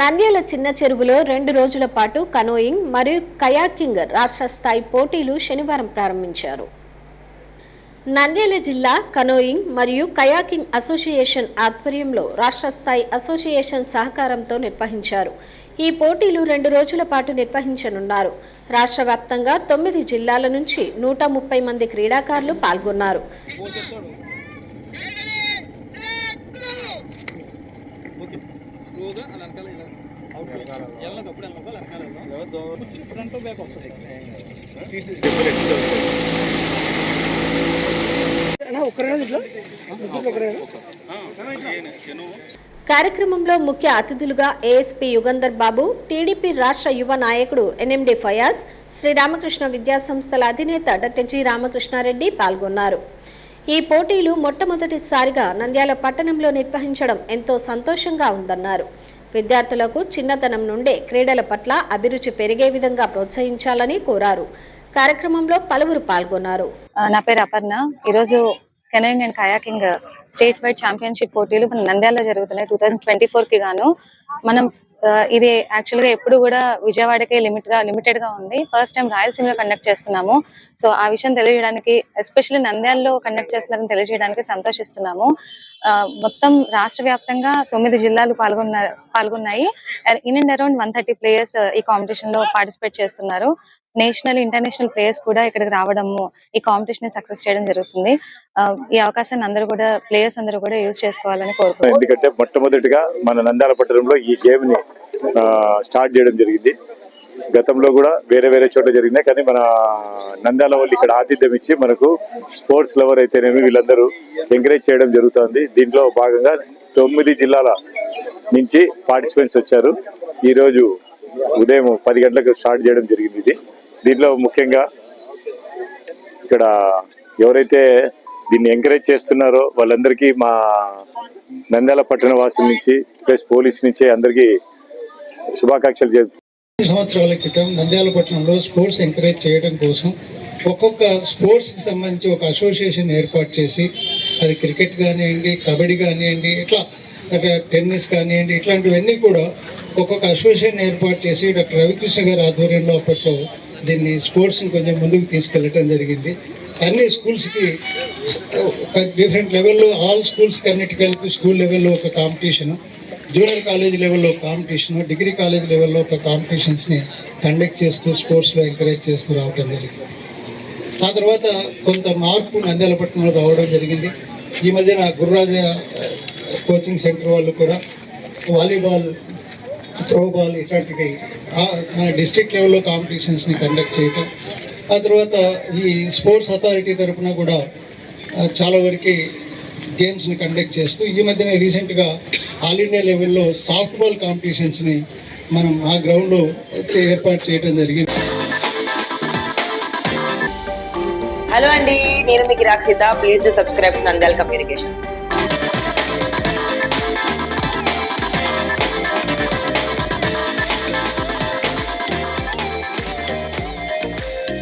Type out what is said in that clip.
నంద్యాల చిన్న చెరువులో రెండు రోజుల పాటు కనోయింగ్ మరియు కయాకింగ్ రాష్ట్ర స్థాయి పోటీలు శనివారం ప్రారంభించారు. నంద్యాల జిల్లా కనోయింగ్ మరియు కయాకింగ్ అసోసియేషన్ ఆధ్వర్యంలో రాష్ట్ర స్థాయి అసోసియేషన్ సహకారంతో నిర్వహించారు. ఈ పోటీలు రెండు రోజుల పాటు నిర్వహించనున్నారు. రాష్ట్ర వ్యాప్తంగా తొమ్మిది జిల్లాల నుంచి నూట ముప్పై మంది క్రీడాకారులు పాల్గొన్నారు. అలా వెనకాల వెనకాల వెళ్దాం. కూర్చుని ఫ్రంట్ బ్యాక్ వస్తుంది. కార్యక్రమంలో ముఖ్య అతిథులుగా ఏఎస్పీ యుగంధర్ బాబు టీడీపీ రాష్ట్ర యువ నాయకుడు ఎన్ఎండి ఫయాజ్ శ్రీరామకృష్ణ విద్యా సంస్థల అధినేత డాక్టర్ జి రామకృష్ణారెడ్డి పాల్గొన్నారు. ఈ పోటీలు మొట్టమొదటిసారిగా నంద్యాల పట్టణంలో నిర్వహించడం ఎంతో సంతోషంగా ఉందన్నారు. విద్యార్థులకు చిన్నతనం నుండే క్రీడల పట్ల అభిరుచి పెరిగే విధంగా ప్రోత్సహించాలని కోరారు. కార్యక్రమంలో పలువురు పాల్గొన్నారు. నా పేరు అపర్ణ. ఈరోజు canoeing and kayaking state wide championship పోటీలు మన నంద్యాలలో జరుగుతున్నాయి. టూ థౌజండ్ ట్వంటీ ఫోర్కి గాను మనం ఇది యాక్చువల్గా ఎప్పుడు కూడా విజయవాడకే లిమిట్గా లిమిటెడ్గా ఉంది. ఫస్ట్ టైం రాయలసీమలో కండక్ట్ చేస్తున్నాము. సో ఆ విషయం తెలియజేయడానికి ఎస్పెషల్లీ నంద్యాలలో కండక్ట్ చేస్తున్నారని తెలియజేయడానికి సంతోషిస్తున్నాము. ఆ, మొత్తం రాష్ట్ర వ్యాప్తంగా తొమ్మిది జిల్లాలు పాల్గొన్న పాల్గొన్నాయి. In and around one thirty players ఈ కాంపిటీషన్లో పార్టిసిపేట్ చేస్తున్నారు. నేషనల్ ఇంటర్నేషనల్ ప్లేయర్స్ కూడా ఇక్కడికి రావడము ఈ కాంపిటీషన్ సక్సెస్ చేయడం జరుగుతుంది. ఆ, ఈ అవకాశాన్ని అందరూ కూడా ప్లేయర్స్ అందరూ కూడా యూజ్ చేసుకోవాలని కోరుకుంటున్నాను ఎందుకంటే మొట్టమొదటిగా మన నంద్యాల పట్టణంలో ఈ గేమ్ని స్టార్ట్ చేయడం జరిగింది. గతంలో కూడా వేరే వేరే చోట్ల జరిగినాయి కానీ మన నంద్యాల వాళ్ళు ఇక్కడ ఆతిథ్యం ఇచ్చి మనకు స్పోర్ట్స్ లవర్ అయితేనేమి వీళ్ళందరూ ఎంకరేజ్ చేయడం జరుగుతుంది. దీంట్లో భాగంగా తొమ్మిది జిల్లాల నుంచి పార్టిసిపెంట్స్ వచ్చారు. ఈరోజు ఉదయం పది గంటలకు స్టార్ట్ చేయడం జరిగింది ఇది. దీంట్లో ముఖ్యంగా ఇక్కడ ఎవరైతే దీన్ని ఎంకరేజ్ చేస్తున్నారో వాళ్ళందరికీ మా నంద్యాల పట్టణ వాసుల నుంచి ప్లస్ పోలీస్ నుంచి అందరికీ శుభాకాంక్షలు చెప్తాను సంవత్సరాల క్రితం నంద్యాల పట్టణంలో స్పోర్ట్స్ ఎంకరేజ్ చేయడం కోసం ఒక్కొక్క స్పోర్ట్స్కి సంబంధించి ఒక అసోసియేషన్ ఏర్పాటు చేసి అది క్రికెట్ కానివ్వండి కబడ్డీ కానివ్వండి ఇట్లా టెన్నిస్ కానివ్వండి ఇట్లాంటివన్నీ కూడా ఒక్కొక్క అసోసియేషన్ ఏర్పాటు చేసి డాక్టర్ రవికృష్ణ గారి ఆధ్వర్యంలో అప్పట్లో దీన్ని స్పోర్ట్స్ని కొంచెం ముందుకు తీసుకెళ్ళటం జరిగింది. అన్ని స్కూల్స్కి డిఫరెంట్ లెవెల్లో ఆల్ స్కూల్స్కి అన్నిటి కలిపి స్కూల్ లెవెల్లో ఒక కాంపిటీషను జూనియర్ కాలేజ్ లెవెల్లో కాంపిటీషన్ డిగ్రీ కాలేజ్ లెవెల్లో ఒక కాంపిటీషన్స్ని కండక్ట్ చేస్తూ స్పోర్ట్స్లో ఎంకరేజ్ చేస్తూ రావడం జరిగింది. ఆ తర్వాత కొంత మార్పు నంద్యాల పట్టణంలో రావడం జరిగింది. ఈ మధ్యన గురురాజ కోచింగ్ సెంటర్ వాళ్ళు కూడా వాలీబాల్ త్రోబాల్ ఇట్లాంటివి మన డిస్ట్రిక్ట్ లెవెల్లో కాంపిటీషన్స్ని కండక్ట్ చేయటం. ఆ తర్వాత ఈ స్పోర్ట్స్ అథారిటీ తరఫున కూడా చాలా వరకు గేమ్స్ని కండక్ట్ చేస్తూ ఈ మధ్యనే రీసెంట్గా ఆల్ ఇండియా లెవెల్లో సాఫ్ట్ బాల్ కాంపిటీషన్స్ని మనం ఆ గ్రౌండ్లో ఏర్పాటు చేయడం జరిగింది. హలో అండి నేను మీకు Rakshita please to subscribe Nandyala communications